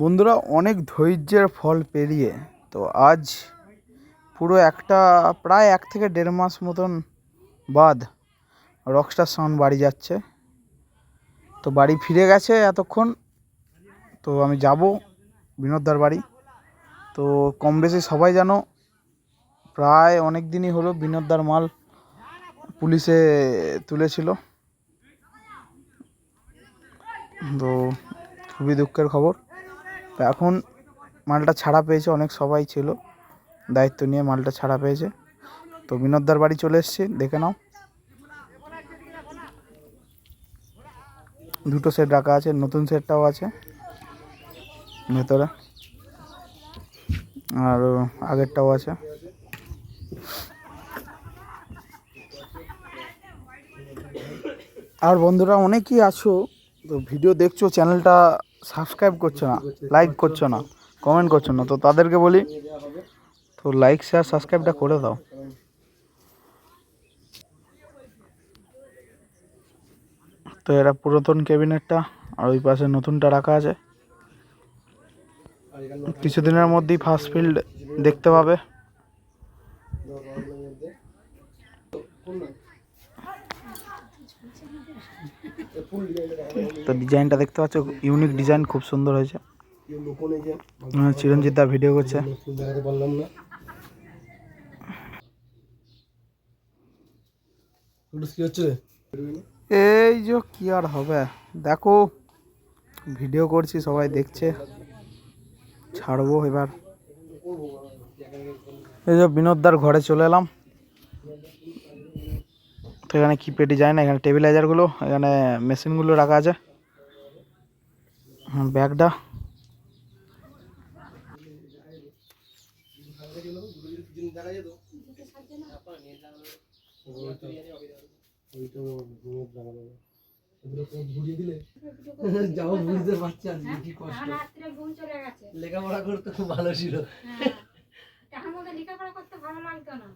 বন্ধুরা, অনেক ধৈর্যের ফল পেরিয়ে, তো আজ পুরো একটা, প্রায় এক থেকে দেড় মাস মতন বাদ রকস্টার সাউন্ড বাড়ি যাচ্ছে। তো বাড়ি ফিরে গেছে এতক্ষণ, তো আমি যাব বিনোদদার বাড়ি। তো কম বেশি সবাই জানো, প্রায় অনেক দিনই হলো বিনোদদার মাল পুলিশে তুলেছিল। তো খুবই দুঃখের খবর। তো এখন মালটা ছাড়া পেয়েছে, অনেক সবাই ছিল। দায়িত্ব নিয়ে মালটা ছাড়া পেয়েছে। তো বিনোদদার বাড়ি চলে এসেছি, দেখে নাও। দুটো সেট রাখা আছে, নতুন সেটটাও আছে ভেতরে। আর আগেরটাও আছে। আর বন্ধুরা, অনেকেই আছো তো ভিডিও দেখছ, চ্যানেলটা সাবস্ক্রাইব করছ না লাইক করছ না কমেন্ট করছ না, তো তাদেরকে বলি, তো লাইক শেয়ার সাবস্ক্রাইবটা করে দাও। তো এরা পুরাতন ক্যাবিনেটটা, আর ওই পাশে নতুনটা রাখা আছে। কিছুদিনের মধ্যেই ফার্স্ট ফিল্ড দেখতে পাবে। তো ডিজাইনটা দেখতে পাচ্ছ ইউনিক ডিজাইন খুব সুন্দর হয়েছে। হ্যাঁ, চিরঞ্জিত দা ভিডিও করছে। এই যে কি আর হবে? দেখো ভিডিও করছি সবাই দেখছে। ছাড়বো এবার। এই যে বিনোদদার ঘরে চলে এলাম। তো এখানে কি ডিজাইন এখানে টেবিলাইজারগুলো এখানে মেশিনগুলো রাখা আছে। ব্যাগটা। ঘুরিয়ে দিলে যাও বুঝতে পারছি আজকে কি কষ্ট। রাত্রে ঘুম চলে গেছে। লেখাপড়া করতে খুব ভালো ছিল। হ্যাঁ লেখাপড়া করতে ভালো লাগতো না।